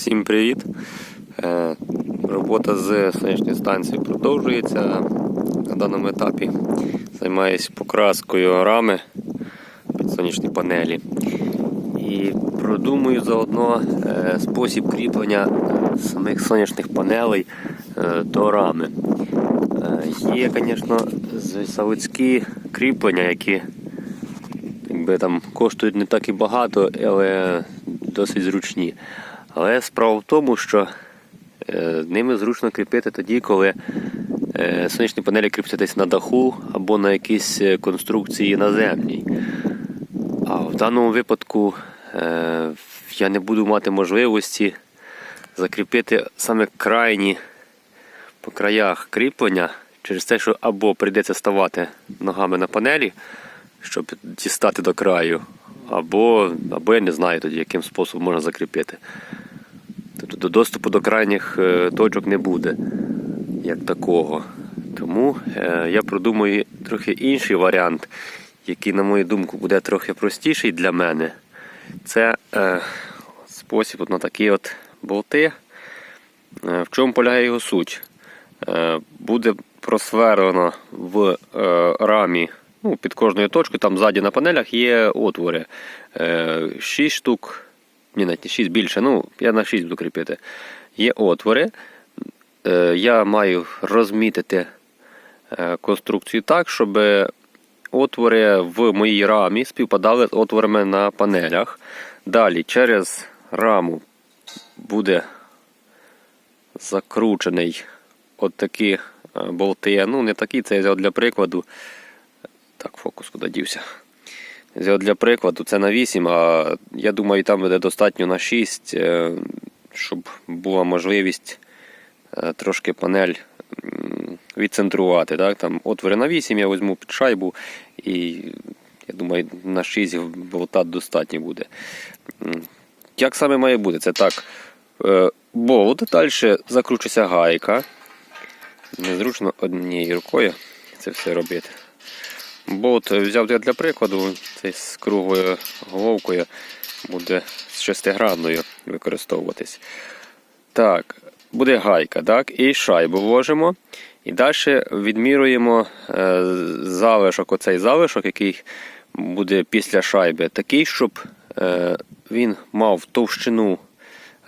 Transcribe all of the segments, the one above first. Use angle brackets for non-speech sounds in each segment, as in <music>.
Всім привіт! Е, Робота з сонячної станції продовжується. На даному етапі займаюся покраскою рами під сонячні панелі. І продумую заодно е, спосіб кріплення самих сонячних панелей е, до рами. Є, звісно, заводські кріплення, які якби там коштують не так і багато, але досить зручні. Але справа в тому, що е, ними зручно кріпити тоді, коли е, сонячні панелі кріпляться десь на даху або на якійсь е, конструкції наземній. А в даному випадку я не буду мати можливості закріпити саме крайні по краях кріплення через те, що або прийдеться ставати ногами на панелі, щоб дістати до краю, або, або я не знаю тоді, яким способом можна закріпити. Тобто до доступу до крайніх е, точок не буде як такого. Тому е, я продумаю трохи інший варіант, який, на мою думку, буде трохи простіший для мене. Це е, спосіб на такі от болти. В чому полягає його суть? Буде просверлено в рамі ну, під кожною точкою, там ззаді на панелях є отвори. Е, 6 штук, ні, навіть не 6 більше, ну, я на 6 буду кріпити. Є отвори. Е, я маю розмітити е, конструкцію так, щоб отвори в моїй рамі співпадали з отворами на панелях. Далі через раму буде закручений от такі е, болти. Ну, не такі, це я взяв для прикладу. Так, фокус куди дівся. Для прикладу, це на 8, а я думаю, там буде достатньо на 6, е, щоб була можливість е, трошки панель відцентрувати. Так? Там отвори на 8 я візьму під шайбу і я думаю, на 6 болта достатньо буде. Як саме має бути? Це так. е, Болт, далі закручується гайка. Незручно однією рукою це все робити. Болт взяв я для прикладу, цей з круглою головкою буде з шестигранною використовуватись. Так, буде гайка, так, і шайбу вложимо. І далі відміруємо е, залишок, оцей залишок, який буде після шайби, такий, щоб е, він мав товщину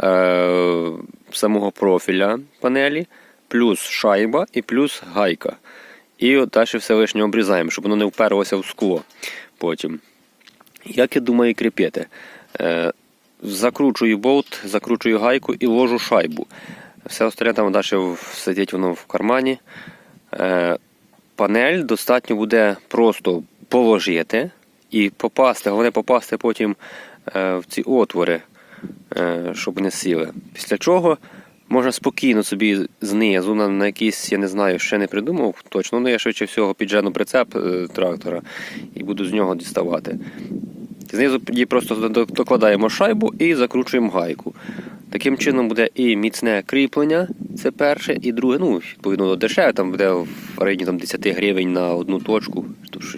е, самого профіля панелі, плюс шайба і плюс гайка. І от далі все лишнє обрізаємо, щоб воно не вперлося в скло потім. Як я думаю кріпити? Е, закручую болт, закручую гайку і ложу шайбу. Все остальне там далі сидить воно в кармані. Е, панель достатньо буде просто положити і попасти, головне попасти потім е, в ці отвори, щоб не сіли. Після чого можна спокійно собі знизу на, на якийсь, я не знаю, ще не придумав точно, але я швидше всього піджену прицеп е, трактора і буду з нього діставати. Знизу просто докладаємо шайбу і закручуємо гайку. Таким чином буде і міцне кріплення, це перше, і друге, ну, відповідно, дешеве, там буде в районі там, 10 гривень на одну точку,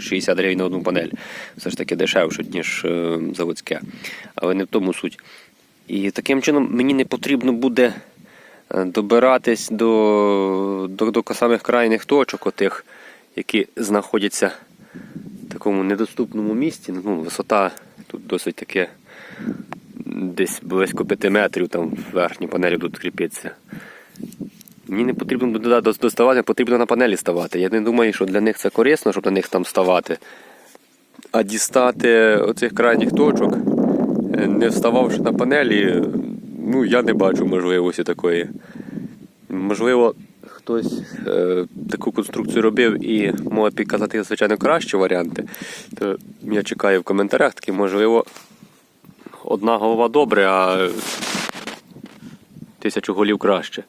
60 гривень на одну панель. Все ж таки дешевше, ніж е, заводське. Але не в тому суть. І таким чином мені не потрібно буде добиратись до, до, до самих крайніх точок, отих, які знаходяться в такому недоступному місці. Ну, висота тут досить таке десь близько 5 метрів, там верхні панелі будуть кріпитися. Мені не потрібно доставати, потрібно на панелі ставати. Я не думаю, що для них це корисно, щоб на них там ставати. А дістати оцих крайніх точок, е, не встававши на панелі, ну я не бачу можливості такої. Можливо, хтось е, таку конструкцію робив і може підказати, звичайно, кращі варіанти. То я чекаю в коментарях, таки, можливо, одна голова добре, а тисячу голів краще.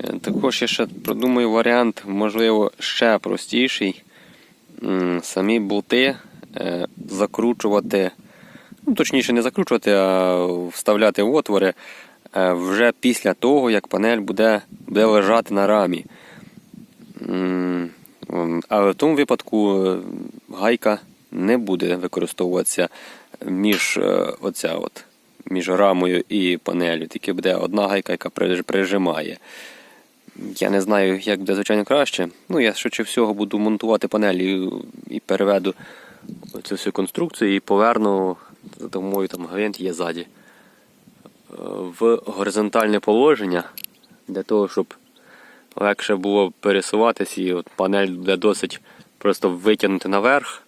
Е, Також я ще продумаю варіант, можливо, ще простіший. Самі болти е, закручувати, ну, точніше, не закручувати, а вставляти отвори е, вже після того, як панель буде, буде лежати на рамі. Але в тому випадку е, гайка не буде використовуватися між е, оця от, між рамою і панелью. Тільки буде одна гайка, яка прижимає. Я не знаю, як буде звичайно краще. Ну, я швидше всього буду монтувати панелі і переведу цю всю конструкцію і поверну допомогою там гвинт є ззаді. е, В горизонтальне положення для того, щоб легше було пересуватись, і от панель буде досить просто витягнути наверх.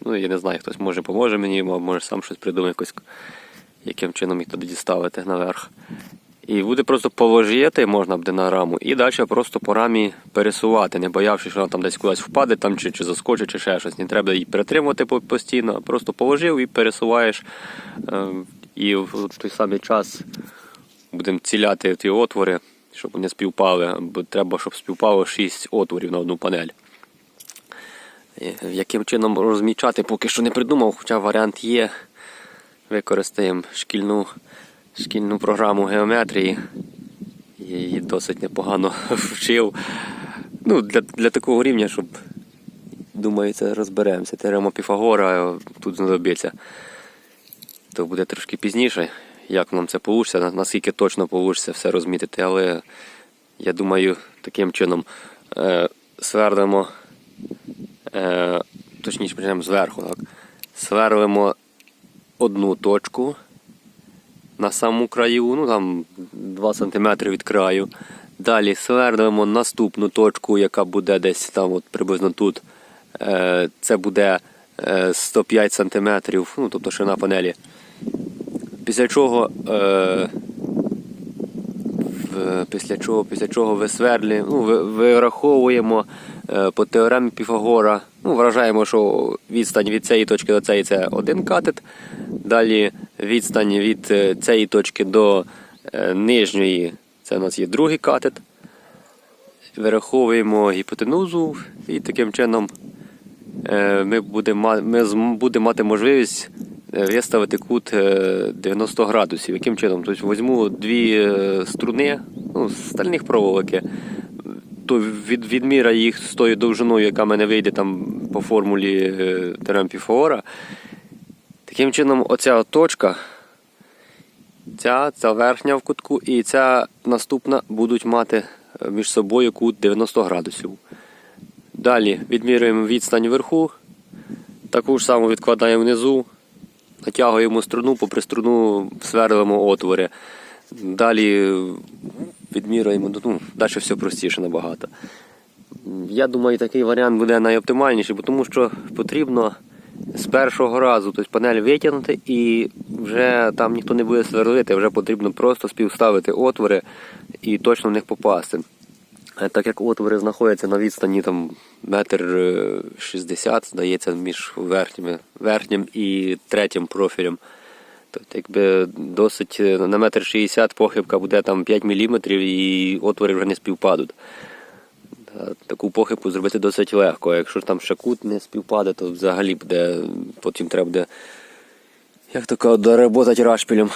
Ну, я не знаю, хтось може поможе мені, або може сам щось придумає, якось, яким чином їх туди діставити наверх. І буде просто положити, можна буде на раму, і далі просто по рамі пересувати, не боявшись, що вона там десь кудись впаде, там, чи, чи заскочить, чи ще щось. Не треба її перетримувати постійно, просто положив і пересуваєш. Е, І в той самий час будемо ціляти ті отвори, щоб вони співпали, бо треба, щоб співпало 6 отворів на одну панель. Е, Яким чином розмічати, поки що не придумав, хоча варіант є. Використаємо шкільну, шкільну програму геометрії. Я її досить непогано <laughs> вчив. Ну, для, для такого рівня, щоб думаю, це розберемося. Теорема Піфагора тут знадобиться. То буде трошки пізніше, як нам це вийде, наскільки точно вийде все розмітити, але я думаю, таким чином е, свернемо, е, точніше почнемо зверху, так. Сверлимо одну точку на саму краю, ну там 2 см від краю. Далі сверлимо наступну точку, яка буде десь там от приблизно тут. Е, Це буде е, 105 см, ну, тобто ширина панелі. Після чого, е, після чого, після чого висверлюємо, ну, вираховуємо е, по теоремі Піфагора. Ну, вважаємо, що відстань від цієї точки до цієї це один катет. Далі відстань від е, цієї точки до е, нижньої, це у нас є другий катет. Вираховуємо гіпотенузу і таким чином е, ми будемо, ми будемо мати можливість виставити кут е, 90 градусів. Яким чином? Тобто візьму дві струни, ну, стальних проволоки, то від, відміра їх з тою довжиною, яка мене вийде там по формулі теорем Піфагора. Таким чином, оця точка, ця, ця верхня в кутку і ця наступна будуть мати е, між собою кут 90 градусів. Далі відмірюємо відстань вверху, таку ж саму відкладаємо внизу, натягуємо струну, попри струну сверлимо отвори. Далі відмірюємо, ну, далі все простіше набагато. Я думаю, такий варіант буде найоптимальніший, тому що потрібно з першого разу тобто панель витягнути і вже там ніхто не буде сверлити, вже потрібно просто співставити отвори і точно в них попасти. Е, Так як отвори знаходяться на відстані там метр е, шістдесят, здається, між верхніми, верхнім і третім профілем. Тобто, якби досить е, на метр шістдесят похибка буде там 5 мм і отвори вже не співпадуть. Та, Таку похибку зробити досить легко. А якщо там ще кут не співпаде, то взагалі буде, потім треба буде, як то кажуть, доработати рашпілем.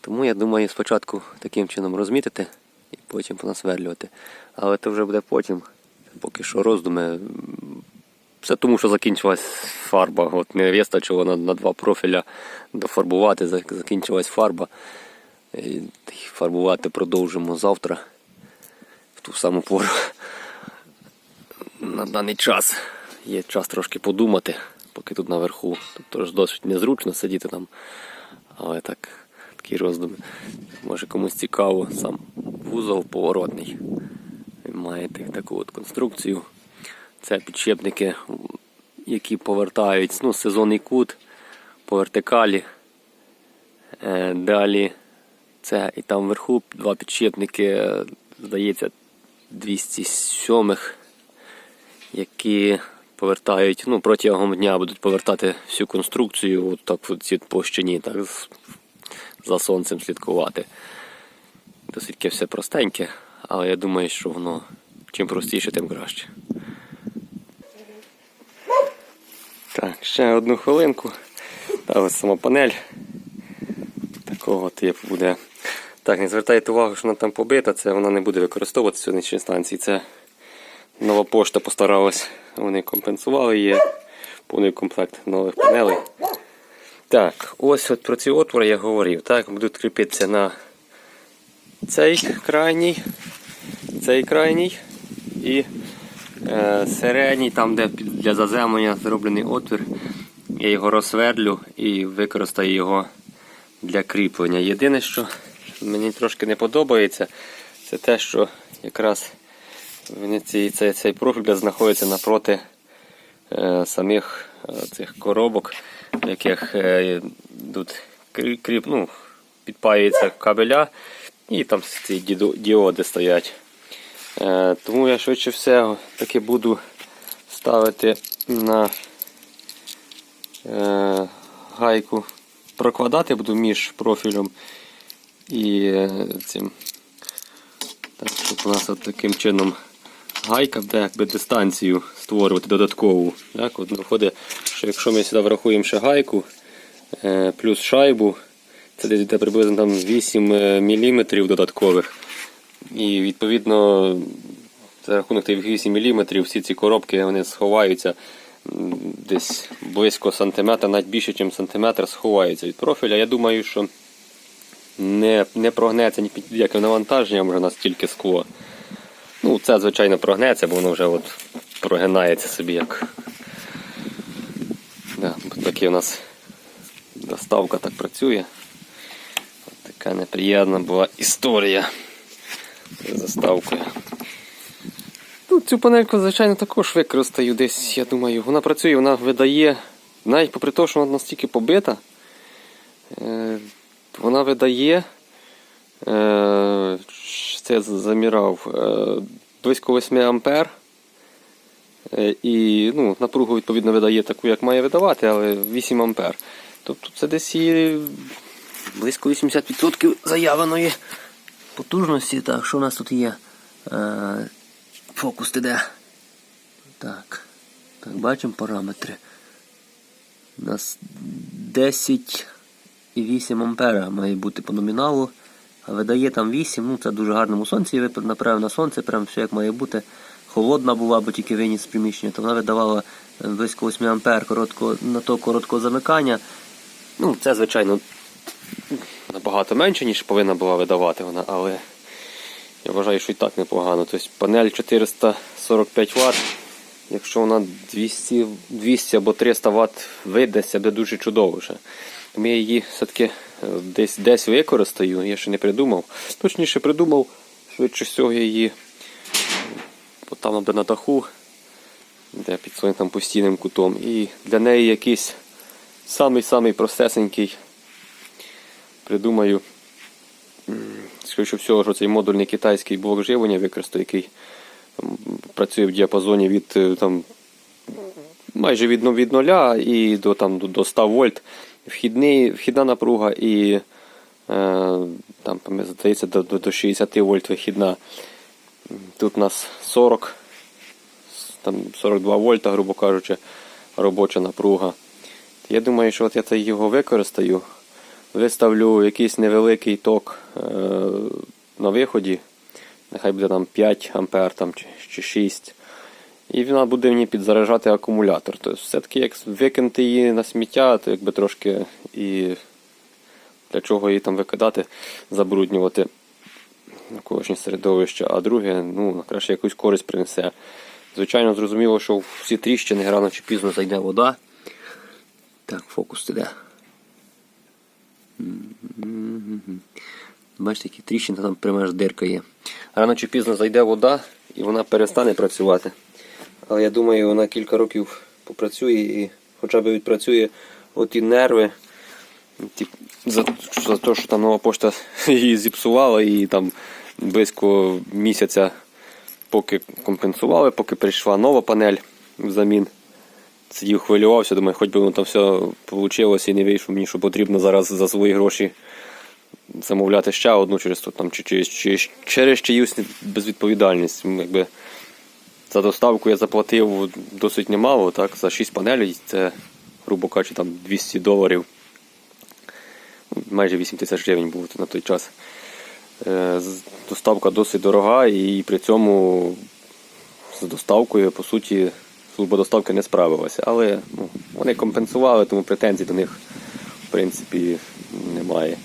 Тому я думаю, спочатку таким чином розмітити і потім понасверлювати. Але це вже буде потім. Поки що роздуми. Це тому, що закінчилась фарба. От не вистачило на, на два профіля дофарбувати, закінчилась фарба. І фарбувати продовжимо завтра в ту саму пору. На даний час є час трошки подумати, поки тут наверху. Тобто ж досить незручно сидіти там. Але так, такі роздуми. Може комусь цікаво, сам вузол поворотний. Він має таку от конструкцію. Це підшипники, які повертають ну, сезонний кут по вертикалі. Е, Далі це і там вверху два підшипники, здається, 207 які повертають, ну, протягом дня будуть повертати всю конструкцію, от так в цій площині, так, за сонцем слідкувати. Досить все простеньке, але я думаю, що воно чим простіше, тим краще. Так, ще одну хвилинку. Та ось сама панель. Такого типу буде. Так, не звертайте увагу, що вона там побита, це вона не буде використовуватися в сьогоднішній станції. Це нова пошта постаралась, вони компенсували її повний комплект нових панелей. Так, ось от про ці отвори я говорив. Так, будуть кріпитися на цей крайній, цей крайній і е, середній, там, де для заземлення зроблений отвір. Я його розсвердлю і використаю його для кріплення. Єдине, що мені трошки не подобається, це те, що якраз ці, цей, цей профіль знаходиться напроти е, самих е, цих коробок, в яких е, тут кріп, ну, підпаюються кабеля і там ці діоди стоять. Е, тому я швидше все таки буду ставити на е, гайку, прокладати буду між профілем і е, цим. Так, щоб у нас от таким чином гайка буде якби дистанцію створювати додаткову. Так, от виходить, що якщо ми сюди врахуємо ще гайку е, плюс шайбу, це десь буде приблизно там 8 мм додаткових. І відповідно за рахунок тих 8 мм всі ці коробки вони сховаються десь близько сантиметра, навіть більше, ніж сантиметр сховаються від профіля. Я думаю, що не, не прогнеться ні під яке навантаження вже настільки скло. Ну, це, звичайно, прогнеться, бо воно вже от прогинається собі як. Да, такі у нас доставка так працює. От така неприємна була історія з заставкою. Ну, цю панельку, звичайно, також використаю десь, я думаю, вона працює, вона видає, навіть попри те, що вона настільки побита, е, вона видає, е, це замірав, е, близько 8 ампер. Е, І ну, напругу відповідно видає таку, як має видавати, але 8 ампер. Тобто це десь і близько 80% заявленої потужності. Так, що у нас тут є? Е, Фокус іде. Так. Так, бачимо параметри. У нас 10,8 ампера має бути по номіналу. Видає там 8, ну це дуже гарному сонці. Я направив на сонце, прям все як має бути. Холодна була, бо тільки виніс з приміщення, то вона видавала е, близько 8 ампер коротко, на то короткого замикання. Ну, це, звичайно, набагато менше, ніж повинна була видавати вона, але я вважаю, що і так непогано. Тобто панель 445 Вт, якщо вона 200, 200 або 300 Вт вийде, це буде дуже чудово. Я її все-таки десь, десь використаю, я ще не придумав. Точніше придумав, швидше всього її там на даху, де під своїм там постійним кутом. І для неї якийсь самий-самий простесенький придумаю. Скоріше всього, що цей модульний китайський блок живлення використаю, який там, працює в діапазоні від е, там, майже від, ну, від 0 і до, там, до 100 вольт. Вхідний, вхідна напруга і е, там, здається, до, до, до 60 вольт вихідна. Тут у нас 40, там 42 вольта, грубо кажучи, робоча напруга. Я думаю, що от я це його використаю. Виставлю якийсь невеликий ток е, на виході. Нехай буде там 5 ампер там, чи, чи 6. І вона буде мені підзаряджати акумулятор. Тобто все-таки як викинути її на сміття, то якби трошки і для чого її там викидати, забруднювати навколишнє середовище, а друге, ну, краще якусь користь принесе. Звичайно, зрозуміло, що в всі тріщини рано чи пізно зайде вода. Так, фокус іде. Бачите, які тріщини там прямо дирка є. Рано чи пізно зайде вода і вона перестане працювати. Але я думаю, вона кілька років попрацює і хоча б відпрацює оті нерви. Ті, за, за те, що там нова пошта <laughs> її зіпсувала і там близько місяця поки компенсували, поки прийшла нова панель взамін. Сидів, хвилювався, думаю, хоч би воно там все вийшло і не вийшло мені, що потрібно зараз за свої гроші замовляти ще одну через то, там, чи, чи, чи, через чиюсь безвідповідальність. Якби, за доставку я заплатив досить немало, так, за 6 панелей, це, грубо кажучи, там 200 доларів. Майже 8 тисяч гривень було на той час. Е, Доставка досить дорога і при цьому з доставкою, по суті, служба доставки не справилася. Але ну, вони компенсували, тому претензій до них в принципі немає.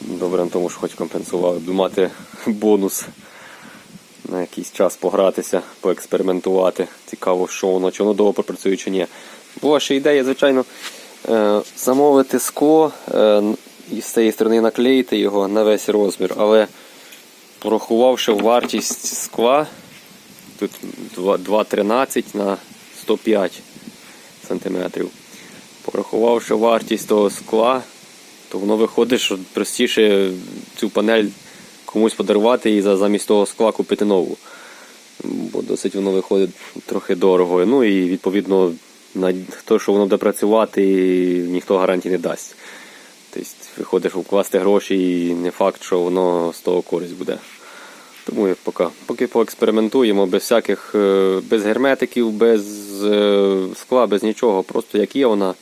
Добре на тому, що хоч компенсували, мати бонус на якийсь час погратися, поекспериментувати. Цікаво, що воно, чи воно довго пропрацює, чи ні. Була ще ідея, звичайно, е, замовити скло е, і з цієї сторони наклеїти його на весь розмір, але порахувавши вартість скла, тут 2,13 на 105 сантиметрів. Порахувавши вартість того скла, то воно виходить, що простіше цю панель комусь подарувати і замість того скла купити нову. Бо досить воно виходить трохи дорого. Ну і відповідно на те, що воно буде працювати, ніхто гарантії не дасть. Тобто виходить, вкласти гроші і не факт, що воно з того користь буде. Тому поки, поки поекспериментуємо без всяких, е, без герметиків, без е, скла, без нічого. Просто як є вона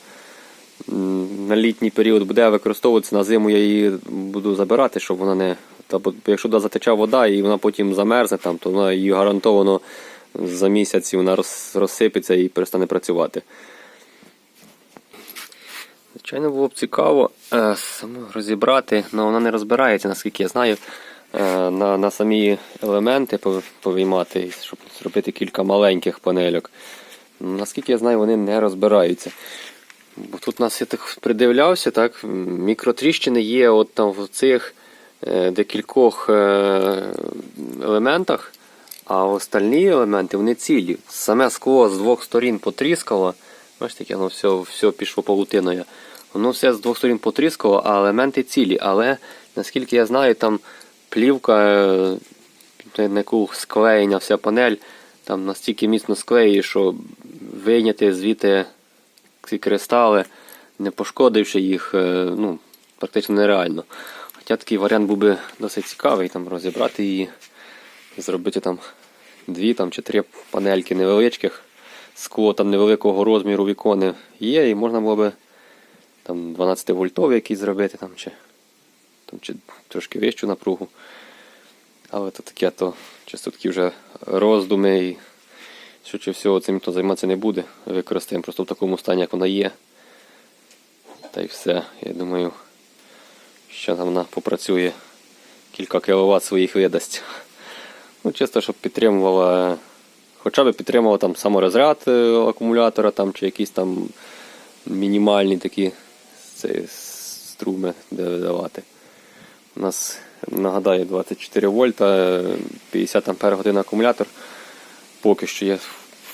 на літній період буде використовуватися, на зиму я її буду забирати, щоб вона не. Та, якщо туди затече вода і вона потім замерзне, там, то вона її гарантовано за місяць вона розсипеться і перестане працювати. Звичайно, було б цікаво е, саму розібрати, але вона не розбирається, наскільки я знаю, е, на, на самі елементи пов- повиймати, щоб зробити кілька маленьких панельок. Наскільки я знаю, вони не розбираються. Бо тут нас я так придивлявся, так, мікротріщини є от там в цих декількох е, елементах, а остальні елементи вони цілі. Саме скло з двох сторін потріскало. Бачите, яке воно все, все пішло павутиною. Воно все з двох сторін потріскало, а елементи цілі. Але наскільки я знаю, там плівка, е, на яку склеєна вся панель, там настільки міцно склеює, що вийняти звідти ці кристали, не пошкодивши їх, е, ну, практично нереально. Хоча такий варіант був би досить цікавий, там розібрати її зробити там дві там, чи три панельки невеличких. Скло там невеликого розміру вікони є, і можна було би там 12 вольтовий якийсь зробити, там, чи, там, чи трошки вищу напругу. Але то таке, то чисто такі вже роздуми і що чи всього цим ніхто займатися не буде. Використаємо просто в такому стані, як вона є. Та й все. Я думаю, що там вона попрацює кілька кіловат своїх видасть. Ну, чисто, щоб підтримувала, хоча б підтримувала там саморозряд е, акумулятора там, чи якісь там мінімальні такі струми де видавати. У нас, нагадаю, 24 вольта, е, 50 ампер годин акумулятор. Поки що я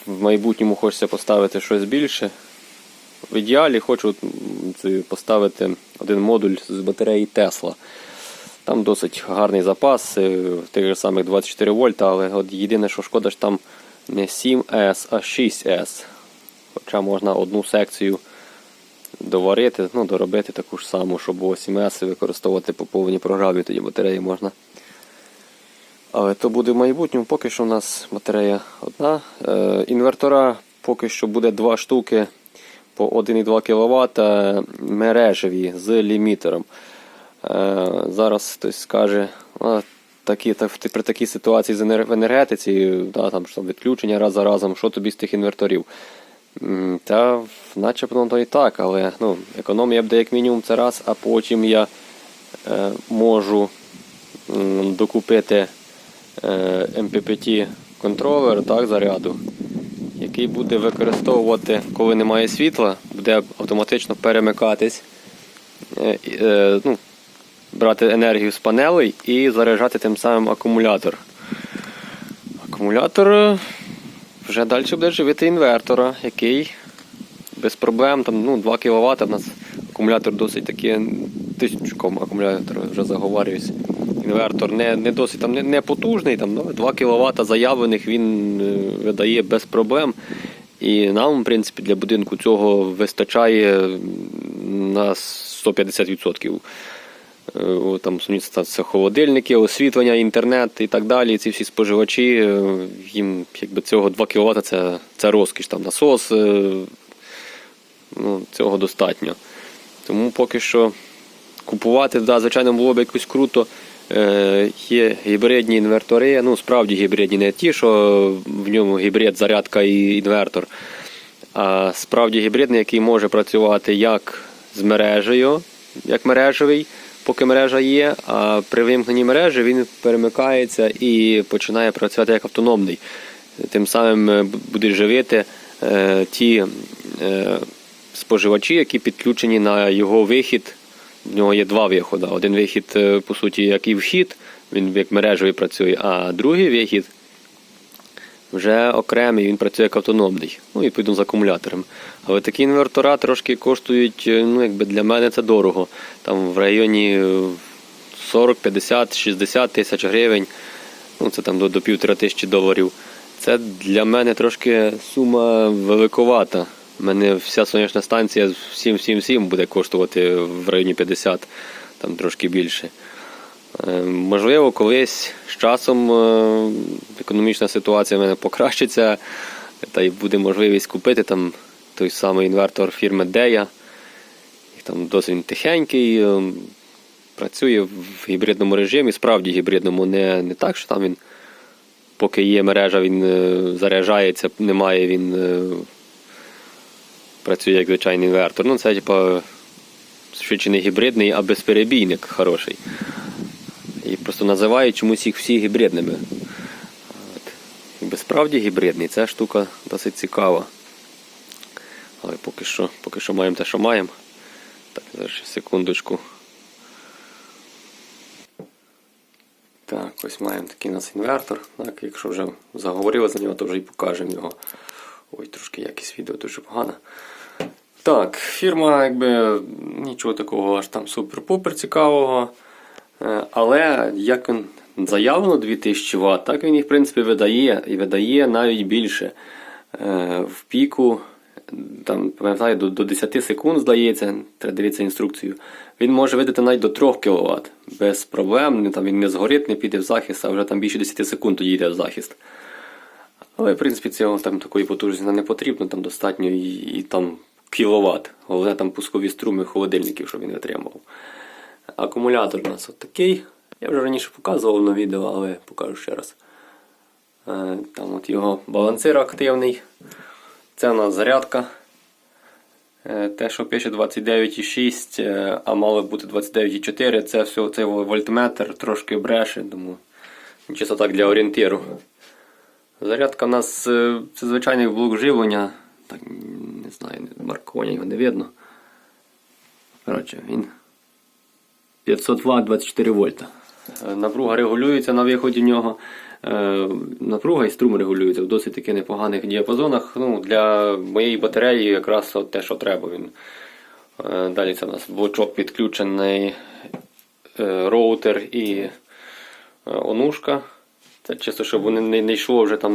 в майбутньому хочеться поставити щось більше. В ідеалі хочу поставити один модуль з батареї Tesla. Там досить гарний запас, е, тих же самих 24 вольта, але от єдине, що шкода, що там не 7S, а 6S. Хоча можна одну секцію доварити, ну, доробити таку ж саму, щоб було 7S використовувати по повній програмі, тоді батареї можна. Але то буде в майбутньому, поки що у нас батарея одна. Е, інвертора поки що буде два штуки по 1,2 кВт мережеві з лімітером. Е, зараз хтось скаже, такі, так, при такій ситуації в енергетиці, да, там, що відключення раз за разом, що тобі з тих інверторів? Та начебто воно і так, але ну, економія буде як мінімум це раз, а потім я е, можу докупити е, MPPT контролер так, заряду, який буде використовувати, коли немає світла, буде автоматично перемикатись, е, е, ну, брати енергію з панелей і заряджати тим самим акумулятор. Акумулятор е, вже далі буде живити інвертора, який без проблем, там, ну, 2 кВт, у нас акумулятор досить такий, тисячком акумулятор вже заговорююсь. Інвертор не, не досить там, не, не потужний, там, ну, 2 кВт заявлених він е, видає без проблем. І нам, в принципі, для будинку цього вистачає на 150%. Е, о, Там це холодильники, освітлення, інтернет і так далі. Ці всі споживачі, е, їм якби цього 2 кВт це, це розкіш, там насос, ну, цього достатньо. Тому поки що купувати, да, звичайно, було б якось круто є гібридні інвертори, ну справді гібридні, не ті, що в ньому гібрид, зарядка і інвертор. А справді гібридний, який може працювати як з мережею, як мережевий, поки мережа є, а при вимкненні мережі він перемикається і починає працювати як автономний. Тим самим е, буде живити е, ті е, споживачі, які підключені на його вихід. В нього є два виходи. Один вихід, е, по суті, як і вхід, він як мережевий працює, а другий вихід вже окремий, він працює як автономний, ну і відповідно з акумулятором. Але такі інвертора трошки коштують, е, ну якби для мене це дорого. Там в районі е, 40, 50, 60 тисяч гривень, ну це там до, до півтора тисячі доларів. Це для мене трошки сума великовата. Мене вся сонячна станція всім всім всім буде коштувати в районі 50, там трошки більше. Е, Можливо, колись з часом е, економічна ситуація в мене покращиться, та й буде можливість купити там той самий інвертор фірми Дея. Там досить тихенький, е, працює в гібридному режимі, справді гібридному, не, не так, що там він, поки є мережа, він заряджається, немає, він працює як звичайний інвертор. Ну, це типа швидше не гібридний, а безперебійник хороший. І просто називають чомусь їх всі гібридними. От. Якби справді гібридний, ця штука досить цікава. Але поки що, поки що маємо те, що маємо. Так, зараз ще секундочку. Так, ось маємо такий у нас інвертор. Так, якщо вже заговорили за нього, то вже і покажемо його. Ой, трошки якість відео дуже погана. Так, фірма, якби нічого такого аж там супер-пупер цікавого. Е, Але як він заявлено 2000 Вт, так він їх в принципі видає і видає навіть більше. Е, В піку, там, пам'ятаю, до, до 10 секунд, здається, треба дивитися інструкцію. Він може видати навіть до 3 кВт без проблем. Там, він не згорить, не піде в захист, а вже там більше 10 секунд тоді йде в захист. Але в принципі цього там такої потужності не потрібно, там достатньо і, і там кіловат. Головне там пускові струми холодильників, щоб він витримував. Акумулятор у нас от такий. Я вже раніше показував на відео, але покажу ще раз. Е, Там от його балансир активний. Це у нас зарядка. Е, Те, що пише 29,6, е, а мало бути 29,4, це все цей вольтметр трошки бреше, тому чисто так для орієнтиру. Зарядка у нас е, це звичайний блок живлення. Так, не знаю, маркування його не видно. Коротше, він 500 Вт 24 вольта. Е, Напруга регулюється на виході в нього. Е, Напруга і струм регулюється в досить таки непоганих діапазонах. Ну, для моєї батареї якраз от те, що треба. Він. Далі це у нас блочок підключений роутер і онушка. Це чисто, щоб вони не, не йшло вже там.